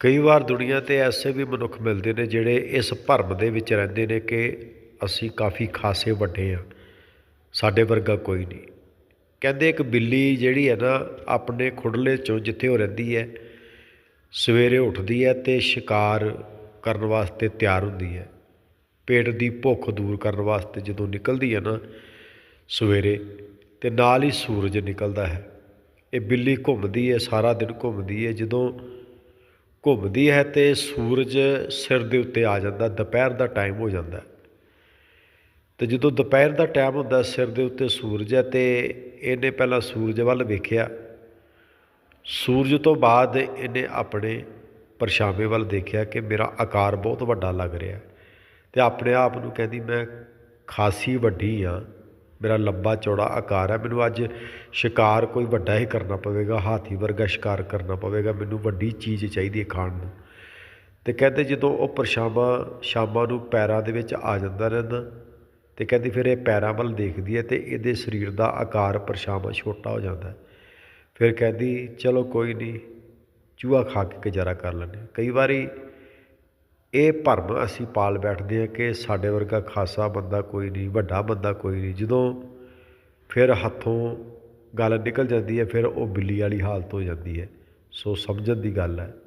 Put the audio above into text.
ਕਈ ਵਾਰ ਦੁਨੀਆ 'ਤੇ ਐਸੇ ਵੀ ਮਨੁੱਖ ਮਿਲਦੇ ਨੇ ਜਿਹੜੇ ਇਸ ਭਰਮ ਦੇ ਵਿੱਚ ਰਹਿੰਦੇ ਨੇ ਕਿ ਅਸੀਂ ਕਾਫੀ ਖਾਸੇ ਵੱਡੇ ਹਾਂ। ਸਾਡੇ ਵਰਗਾ ਕੋਈ ਨਹੀਂ। ਕਹਿੰਦੇ ਇੱਕ ਬਿੱਲੀ ਜਿਹੜੀ ਹੈ ਨਾ, ਆਪਣੇ ਖੁੱਡਲੇ 'ਚੋਂ ਜਿੱਥੇ ਉਹ ਰਹਿੰਦੀ ਹੈ, ਸਵੇਰੇ ਉੱਠਦੀ ਹੈ ਅਤੇ ਸ਼ਿਕਾਰ ਕਰਨ ਵਾਸਤੇ ਤਿਆਰ ਹੁੰਦੀ ਹੈ। ਪੇਟ ਦੀ ਭੁੱਖ ਦੂਰ ਕਰਨ ਵਾਸਤੇ ਜਦੋਂ ਨਿਕਲਦੀ ਹੈ ਨਾ, ਸਵੇਰੇ ਅਤੇ ਨਾਲ ਹੀ ਸੂਰਜ ਨਿਕਲਦਾ ਹੈ। ਇਹ ਬਿੱਲੀ ਘੁੰਮਦੀ ਹੈ, ਸਾਰਾ ਦਿਨ ਘੁੰਮਦੀ ਹੈ। ਜਦੋਂ ਘੁੰਮਦੀ ਹੈ ਅਤੇ ਸੂਰਜ ਸਿਰ ਦੇ ਉੱਤੇ ਆ ਜਾਂਦਾ, ਦੁਪਹਿਰ ਦਾ ਟਾਈਮ ਹੋ ਜਾਂਦਾ। ਅਤੇ ਜਦੋਂ ਦੁਪਹਿਰ ਦਾ ਟਾਈਮ ਹੁੰਦਾ, ਸਿਰ ਦੇ ਉੱਤੇ ਸੂਰਜ ਹੈ ਅਤੇ ਇਹਨੇ ਪਹਿਲਾਂ ਸੂਰਜ ਵੱਲ ਵੇਖਿਆ। ਸੂਰਜ ਤੋਂ ਬਾਅਦ ਇਹਨੇ ਆਪਣੇ ਪਰਛਾਵੇਂ ਵੱਲ ਦੇਖਿਆ ਕਿ ਮੇਰਾ ਆਕਾਰ ਬਹੁਤ ਵੱਡਾ ਲੱਗ ਰਿਹਾ। ਅਤੇ ਆਪਣੇ ਆਪ ਨੂੰ ਕਹਿੰਦੀ, ਮੈਂ ਖਾਸੀ ਵੱਡੀ ਹਾਂ। ਮੇਰਾ ਲੰਬਾ ਚੌੜਾ ਆਕਾਰ ਹੈ। ਮੈਨੂੰ ਅੱਜ ਸ਼ਿਕਾਰ ਕੋਈ ਵੱਡਾ ਹੀ ਕਰਨਾ ਪਵੇਗਾ, ਹਾਥੀ ਵਰਗਾ ਸ਼ਿਕਾਰ ਕਰਨਾ ਪਵੇਗਾ। ਮੈਨੂੰ ਵੱਡੀ ਚੀਜ਼ ਚਾਹੀਦੀ ਹੈ ਖਾਣ ਨੂੰ। ਅਤੇ ਕਹਿੰਦੇ ਜਦੋਂ ਉਹ ਪਰਛਾਵਾਂ ਸ਼ਾਮਾਂ ਨੂੰ ਪੈਰਾਂ ਦੇ ਵਿੱਚ ਆ ਜਾਂਦਾ ਰਹਿੰਦਾ ਅਤੇ ਕਹਿੰਦੀ ਫਿਰ ਇਹ ਪੈਰਾਂ ਵੱਲ ਦੇਖਦੀ ਹੈ ਅਤੇ ਇਹਦੇ ਸਰੀਰ ਦਾ ਆਕਾਰ ਪਰਛਾਵਾਂ ਛੋਟਾ ਹੋ ਜਾਂਦਾ ਫਿਰ ਕਹਿੰਦੀ, ਚਲੋ ਕੋਈ ਨਹੀਂ, ਚੂਹਾ ਖਾ ਕੇ ਗੁਜ਼ਾਰਾ ਕਰ ਲੈਂਦੇ ਕਈ ਵਾਰੀ ਇਹ ਭਰਮ ਅਸੀਂ ਪਾਲ ਬੈਠਦੇ ਹਾਂ ਕਿ ਸਾਡੇ ਵਰਗਾ ਖਾਸਾ ਬੰਦਾ ਕੋਈ ਨਹੀਂ, ਵੱਡਾ ਬੰਦਾ ਕੋਈ ਨਹੀਂ। ਜਦੋਂ ਫਿਰ ਹੱਥੋਂ ਗੱਲ ਨਿਕਲ ਜਾਂਦੀ ਹੈ, ਫਿਰ ਉਹ ਬਿੱਲੀ ਵਾਲੀ ਹਾਲਤ ਹੋ ਜਾਂਦੀ ਹੈ। ਸੋ ਸਮਝਣ ਦੀ ਗੱਲ ਹੈ।